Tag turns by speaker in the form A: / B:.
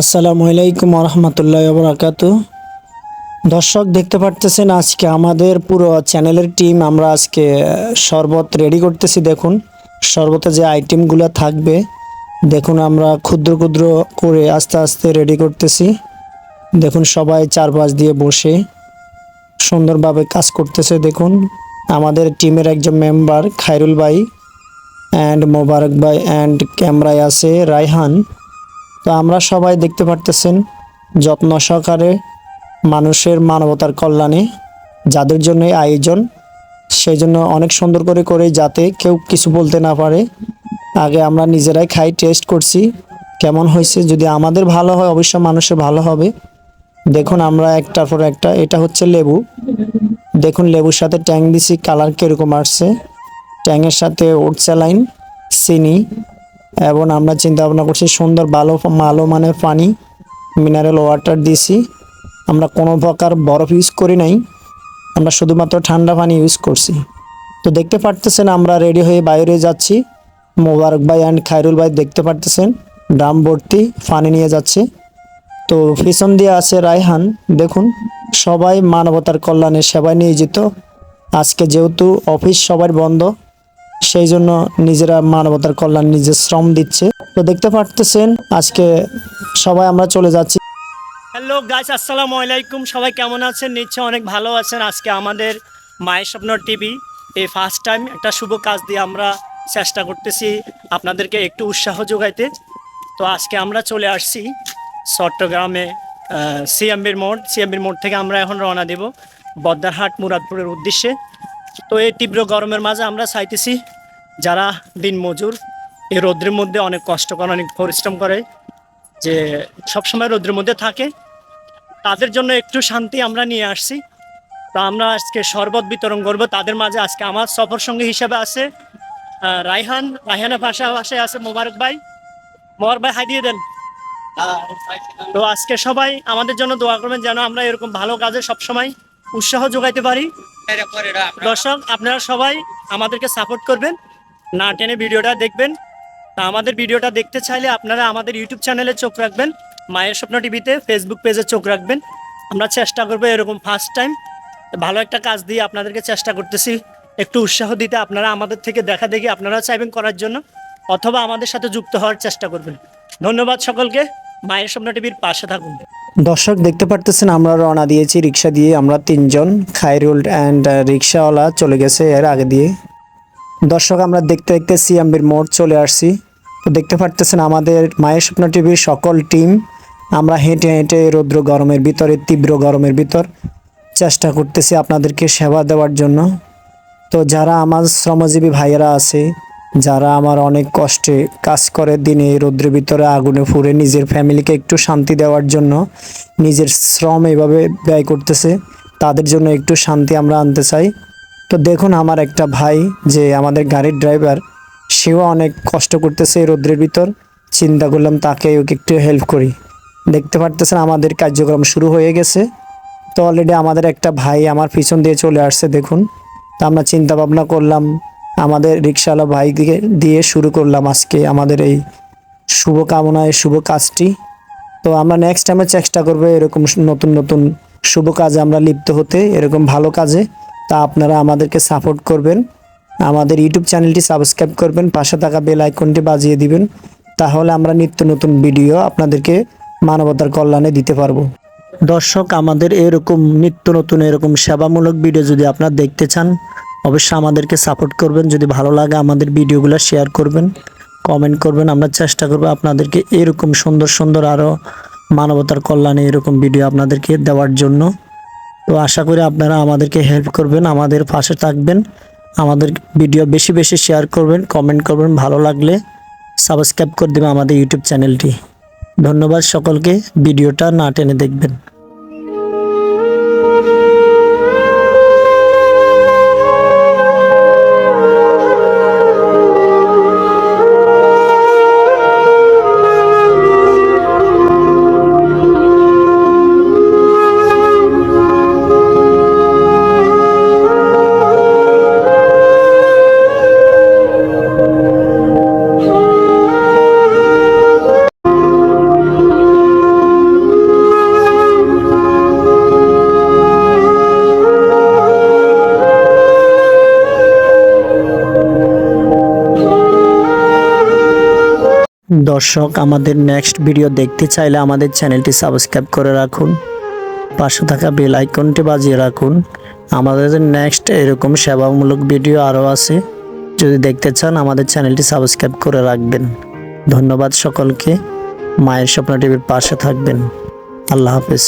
A: আসসালামু আলাইকুম রহমতুল্লাহ বরাকাত দর্শক, দেখতে পারতেছেন আজকে আমাদের পুরো চ্যানেলের টিম, আমরা আজকে শরবত রেডি করতেছি, দেখুন। শরবতে যে আইটেমগুলো থাকবে, দেখুন আমরা ক্ষুদ্র ক্ষুদ্র করে আস্তে আস্তে রেডি করতেছি। দেখুন সবাই চারপাশ দিয়ে বসে সুন্দরভাবে কাজ করতেছে, দেখুন। আমাদের টিমের একজন মেম্বার খায়রুল ভাই অ্যান্ড মোবারক ভাই অ্যান্ড ক্যামেরায় আছে রায়হান। তো আমরা সবাই দেখতে পারতেছেন যত্ন সহকারে মানুষের মানবতার কল্যাণে যাদের জন্য আয়োজন, সেই জন্য অনেক সুন্দর করে করে যাতে কেউ কিছু বলতে না পারে। আগে আমরা নিজেরাই খাই টেস্ট করছি, কেমন হয়েছে, যদি আমাদের ভালো হয়, অবশ্যই মানুষের ভালো হবে। দেখুন আমরা একটার পর একটা, এটা হচ্ছে লেবু। দেখুন লেবুর সাথে ট্যাং দিছি, কালার কীরকম আসছে। ট্যাংয়ের সাথে ওট চিনি এবং আমরা চিন্তা ভাবনা করছি সুন্দর, ভালো ভালো মানের পানি মিনারেল ওয়াটার দিয়েছি আমরা কোনো প্রকার বরফ ইউজ করি নাই। আমরা শুধুমাত্র ঠান্ডা পানি ইউজ করছি। তো দেখতে পারতেছেন আমরা রেডি হয়ে বাইরে যাচ্ছি। মোবারক ভাই অ্যান্ড খায়রুল ভাই দেখতে পারতেছেন। ড্রাম ভর্তি, পানি নিয়ে যাচ্ছে। তো পিছন দিয়ে আছে রায়হান। দেখুন, সবাই মানবতার কল্যাণে সেবায় নিয়োজিত। আজকে যেহেতু অফিস সবার বন্ধ সেই জন্য নিজেরা মানবতার কল্যাণ, নিজের শ্রম দিচ্ছে। তো দেখতে পারতেছেন, আজকে সবাই আমরা চলে যাচ্ছি।
B: হ্যালো গাইস আসসালামু আলাইকুম। সবাই কেমন আছেন? নিশ্চয় অনেক ভালো আছেন। আজকে আমাদের মায়ের স্বপ্ন টিভি, এই ফার্স্ট টাইম একটা শুভ কাজ দিয়ে আমরা চেষ্টা করতেছি আপনাদেরকে একটু উৎসাহ যোগাইতে। তো আজকে আমরা চলে আসছি চট্টগ্রামে সিএমবির মোড়। সিএমবির মোড় থেকে আমরা এখন রওনা দেব বদ্দারহাট মুরাদপুরের উদ্দেশ্যে। তো এই তীব্র গরমের মাঝে আমরা চাইতেছি যারা দিন মজুর এই রৌদ্রের মধ্যে অনেক কষ্ট করে অনেক পরিশ্রম করে যে সবসময় রৌদ্রের মধ্যে থাকে তাদের জন্য একটু শান্তি আমরা নিয়ে আসছি। তা আমরা আজকে শরবত বিতরণ করব। তাদের মাঝে আজকে আমার সফর সঙ্গী হিসেবে আছে রায়হান রায়হানের ভাষায় আছে মোবারক ভাই। মোবারক ভাই হাই দিয়ে দেন। তো আজকে সবাই আমাদের জন্য দোয়া করবেন যেন আমরা এরকম ভালো কাজে সবসময় উৎসাহ যোগাইতে পারি। দর্শক আপনারা সবাই আমাদেরকে সাপোর্ট করবেন। না টেনে ভিডিওটা দেখবেন। তা আমাদের ভিডিওটা দেখতে চাইলে আপনারা আমাদের ইউটিউব চ্যানেলে চোখ রাখবেন, মায়ের স্বপ্ন টিভিতে ফেসবুক পেজে চোখ রাখবেন। আমরা চেষ্টা করব এরকম ফার্স্ট টাইম ভালো একটা কাজ দিয়ে আপনাদেরকে চেষ্টা করতেছি। একটু উৎসাহ দিতে আপনারা আমাদের থেকে দেখা দেখি আপনারা চাইবেন করার জন্য, অথবা আমাদের সাথে যুক্ত হওয়ার চেষ্টা করবেন। ধন্যবাদ সকলকে, মায়ের স্বপ্ন টিভির পাশে থাকুন।
A: দর্শক দেখতে পারতেছেন, আমরা রওনা দিয়েছি রিক্সা দিয়ে। আমরা তিনজন খায়রুল অ্যান্ড রিক্সাওয়ালা চলে গেছে এর আগে দিয়ে। দর্শক, আমরা দেখতে দেখতে সিএমবির মোড় চলে আসছি। তো দেখতে পারতেছেন আমাদের মায়ের স্বপ্ন টিভির সকল টিম। আমরা হেঁটে হেঁটে রৌদ্র গরমের ভিতরে, তীব্র গরমের ভিতর চেষ্টা করতেছি আপনাদেরকে সেবা দেওয়ার জন্য। তো যারা আমার শ্রমজীবী ভাইয়েরা আছে, যারা আমার অনেক কষ্টে কাজ করে দিনে রৌদ্রের ভিতরে আগুনে ফুরে নিজের ফ্যামিলিকে একটু শান্তি দেওয়ার জন্য, নিজের শ্রম এভাবে ব্যয় করতেছে, তাদের জন্য একটু শান্তি আমরা আনতে চাই। তো দেখুন আমার একটা ভাই যে আমাদের গাড়ির ড্রাইভার সেও অনেক কষ্ট করতেছে রৌদ্রের ভিতর। চিন্তা করলাম তাকে ওকে একটু হেল্প করি। দেখতে পারতেছেন আমাদের কার্যক্রম শুরু হয়ে গেছে। তো অলরেডি আমাদের একটা ভাই আমার পিছন দিয়ে চলে আসছে দেখুন। তো আমরা চিন্তা ভাবনা করলাম, আমাদের রিক্সাওয়ালা ভাইকে দিয়ে শুরু করলাম আজকে আমাদের এই শুভ কামনায় শুভ কাজটি। তো আমরা নেক্সট টাইমে চেষ্টা করব এরকম নতুন নতুন শুভ কাজে আমরা লিপ্ত হতে, এরকম ভালো কাজে। তা আপনারা আমাদেরকে সাপোর্ট করবেন। আমাদের ইউটিউব চ্যানেলটি সাবস্ক্রাইব করবেন, পাশে থাকা বেল আইকনটি বাজিয়ে দিবেন। তাহলে আমরা নিত্য নতুন ভিডিও আপনাদেরকে মানবতার কল্যাণে দিতে পারব। দর্শক, আমাদের এরকম নিত্য নতুন এরকম সেবামূলক ভিডিও যদি আপনারা দেখতে চান, অবশ্যই আমাদেরকে সাপোর্ট করবেন। যদি ভালো লাগে আমাদের ভিডিওগুলো শেয়ার করবেন কমেন্ট করবেন। আমরা চেষ্টা করব আপনাদেরকে এরকম সুন্দর সুন্দর আরও মানবতার কল্যাণে এরকম ভিডিও আপনাদেরকে দেওয়ার জন্য। তো আশা করি আপনারা আমাদেরকে হেল্প করবেন, আমাদের পাশে থাকবেন। আমাদের ভিডিও বেশি বেশি শেয়ার করবেন কমেন্ট করবেন, ভালো লাগলে সাবস্ক্রাইব করে দেবেন আমাদের ইউটিউব চ্যানেলটি ধন্যবাদ সকলকে ভিডিওটা না টেনে দেখবেন। দর্শক, আমাদের নেক্সট ভিডিও দেখতে চাইলে আমাদের চ্যানেলটি সাবস্ক্রাইব করে রাখুন। পাশে থাকা বেল আইকনটি বাজিয়ে রাখুন। আমাদের নেক্সট এরকম সেবামূলক ভিডিও আরও আছে। যদি দেখতে চান, আমাদের চ্যানেলটি সাবস্ক্রাইব করে রাখবেন। ধন্যবাদ সকলকে। মায়ের স্বপ্ন টিভির পাশে থাকবেন। আল্লাহ হাফেজ।